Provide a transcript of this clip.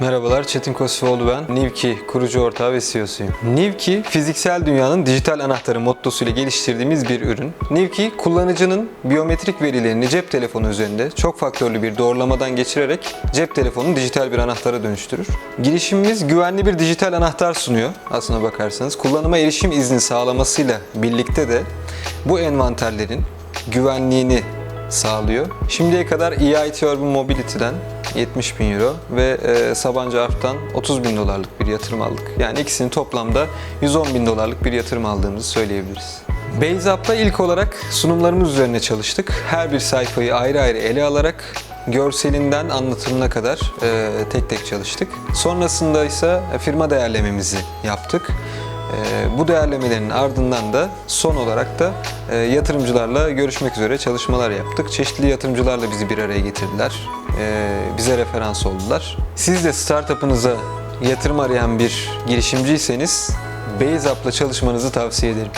Merhabalar, Çetin Kosifoğlu ben. Nivki kurucu ortağı ve CEO'suyum. Nivki, fiziksel dünyanın dijital anahtarı mottosuyla geliştirdiğimiz bir ürün. Nivki, kullanıcının biyometrik verilerini cep telefonu üzerinde çok faktörlü bir doğrulamadan geçirerek cep telefonunu dijital bir anahtara dönüştürür. Girişimimiz güvenli bir dijital anahtar sunuyor aslına bakarsanız. Kullanıma erişim izni sağlamasıyla birlikte de bu envanterlerin güvenliğini sağlıyor. Şimdiye kadar EIT Urban Mobility'den 70 bin euro ve e, Sabancı Arf'tan 30 bin dolarlık bir yatırım aldık. Yani ikisinin toplamda 110 bin dolarlık bir yatırım aldığımızı söyleyebiliriz. BaseUp'ta ilk olarak sunumlarımız üzerine çalıştık. Her bir sayfayı ayrı ayrı ele alarak görselinden anlatımına kadar e, tek tek çalıştık. Sonrasında ise firma değerlememizi yaptık. Ee, Bu değerlemelerin ardından da son olarak da e, yatırımcılarla görüşmek üzere çalışmalar yaptık. Çeşitli yatırımcılarla bizi bir araya getirdiler. Ee, Bize referans oldular. Siz de startup'ınıza yatırım arayan bir girişimciyseniz BaseUp'la çalışmanızı tavsiye ederim.